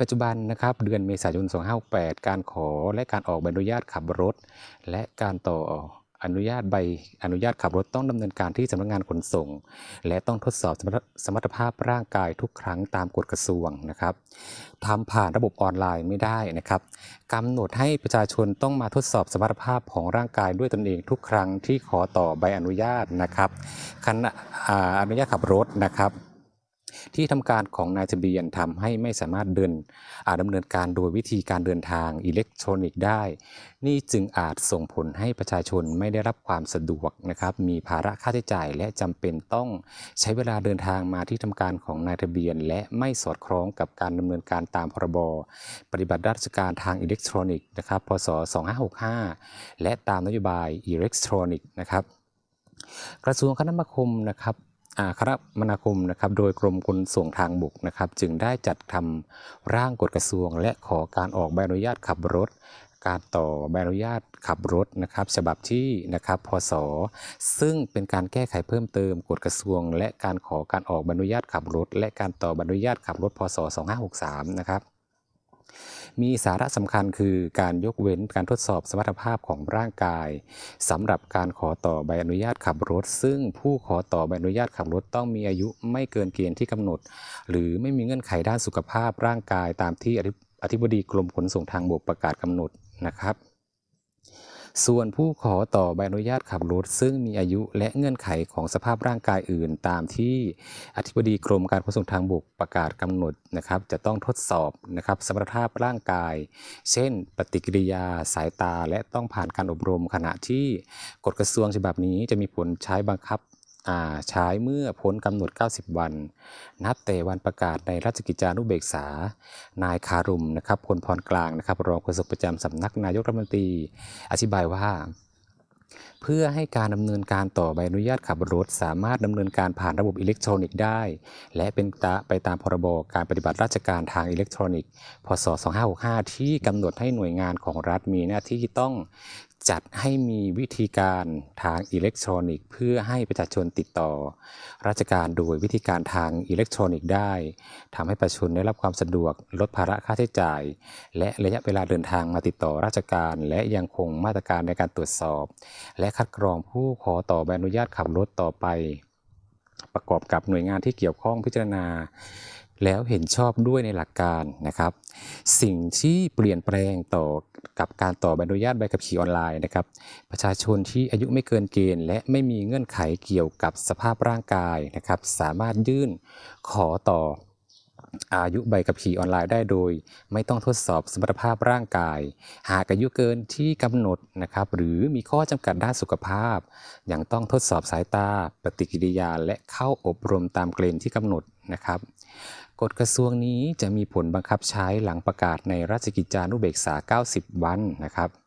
ปัจจุบันนะครับเดือนเมษายน 2568 การขอและการออกใบอนุญาตขับรถ และการต่ออนุญาตใบอนุญาตขับรถต้องดำเนินการที่สำนักงานขนส่ง และต้องทดสอบสมรรถภาพร่างกายทุกครั้งตามกฎกระทรวงนะครับทำผ่านระบบออนไลน์ไม่ได้นะครับกำหนดให้ประชาชนต้องมาทดสอบสมรรถภาพของร่างกายด้วยตนเองทุกครั้งที่ขอต่อใบอนุญาตนะครับขณะออนุญาตขับรถนะครับ ที่ทำการของนายทะเบียนทำให้ไม่สามารถเดินอาจดำเนินการโดยวิธีการเดินทางอิเล็กทรอนิกส์ได้ นี่จึงอาจส่งผลให้ประชาชนไม่ได้รับความสะดวกนะครับมีภาระค่าใช้จ่าย และจำเป็นต้องใช้เวลาเดินทางมาที่ทำการของนายทะเบียน และไม่สอดคล้องกับการดำเนินการตามพรบปฏิบัติราชการทางอิเล็กทรอนิกส์นะครับพศ 2565 และตามนโยบายอิเล็กทรอนิกส์นะครับกระทรวงคมนาคมนะครับ อาคมนาคมนะครับโดยกรมขนส่งทางบกนะครับ จึงได้จัดทำร่างกฎกระทรวง และขอการออกใบอนุญาตขับรถ การต่อใบอนุญาตขับรถนะครับ ฉบับที่นะครับพศซึ่งเป็นการแก้ไขเพิ่มเติมกฎกระทรวง และการขอการออกใบอนุญาตขับรถ และการต่อใบอนุญาตขับรถพศ 2563 นะครับ มีสาระสำคัญคือการยกเว้นการทดสอบสมรรถภาพของร่างกายสำหรับการขอต่อใบอนุญาตขับรถ ซึ่งผู้ขอต่อใบอนุญาตขับรถต้องมีอายุไม่เกินเกณฑ์ที่กำหนด หรือไม่มีเงื่อนไขด้านสุขภาพร่างกายตามที่อธิบดีกรมขนส่งทางบกประกาศกำหนดนะครับ ส่วนผู้ขอต่อใบอนุญาตขับรถ ซึ่งมีอายุและเงื่อนไขของสภาพร่างกายอื่น ตามที่อธิบดีกรมการขนส่งทางบกประกาศกำหนดนะครับ จะต้องทดสอบนะครับสมรรถภาพร่างกาย เช่น ปฏิกิริยาสายตาและต้องผ่านการอบรมขณะที่กฎกระทรวงฉบับนี้จะมีผลใช้บังคับ ใช้เมื่อพ้นกำหนด 90 วัน นับแต่วันประกาศในราชกิจจานุเบกษา นายคารุมนะครับพลพรกลางนะครับรองโฆษกประจำสำนักนายกรัฐมนตรี อธิบายว่า เพื่อให้การดำเนินการต่อใบอนุญาตขับรถ สามารถดำเนินการผ่านระบบอิเล็กทรอนิกส์ได้ และเป็นตไปตามพรบการปฏิบัติราชการทางอิเล็กทรอนิกส์ พศ 2565 ที่กำหนดให้หน่วยงานของรัฐมีหน้าที่ต้อง จัดให้มีวิธีการทางอิเล็กทรอนิกส์ เพื่อให้ประชาชนติดต่อ ราชการโดยวิธีการทางอิเล็กทรอนิกส์ได้ทำให้ประชาชนได้รับความสะดวกลดภาระค่าใช้จ่าย และระยะเวลาเดินทางมาติดต่อราชการ และยังคงมาตรการในการตรวจสอบ และคัดกรองผู้ขอต่อใบอนุญาตขับรถต่อไป ประกอบกับหน่วยงานที่เกี่ยวข้องพิจารณา แล้วเห็นชอบด้วยในหลักการนะครับ สิ่งที่เปลี่ยนแปลงต่อกับการต่อใบอนุญาตใบขับขี่ออนไลน์นะครับ ประชาชนที่อายุไม่เกินเกณฑ์ และไม่มีเงื่อนไขเกี่ยวกับสภาพร่างกายนะครับ สามารถยื่นขอต่ออายุใบขับขี่ออนไลน์ได้โดย ไม่ต้องทดสอบสมรรถภาพร่างกาย หากอายุเกินที่กำหนดนะครับ หรือมีข้อจำกัดด้านสุขภาพยังต้องทดสอบสายตา ปฏิกิริยา และเข้าอบรมตามเกณฑ์ที่กำหนดนะครับ กฎกระทรวงนี้จะมีผลบังคับใช้หลังประกาศในราชกิจจานุเบกษา 90 วันนะครับ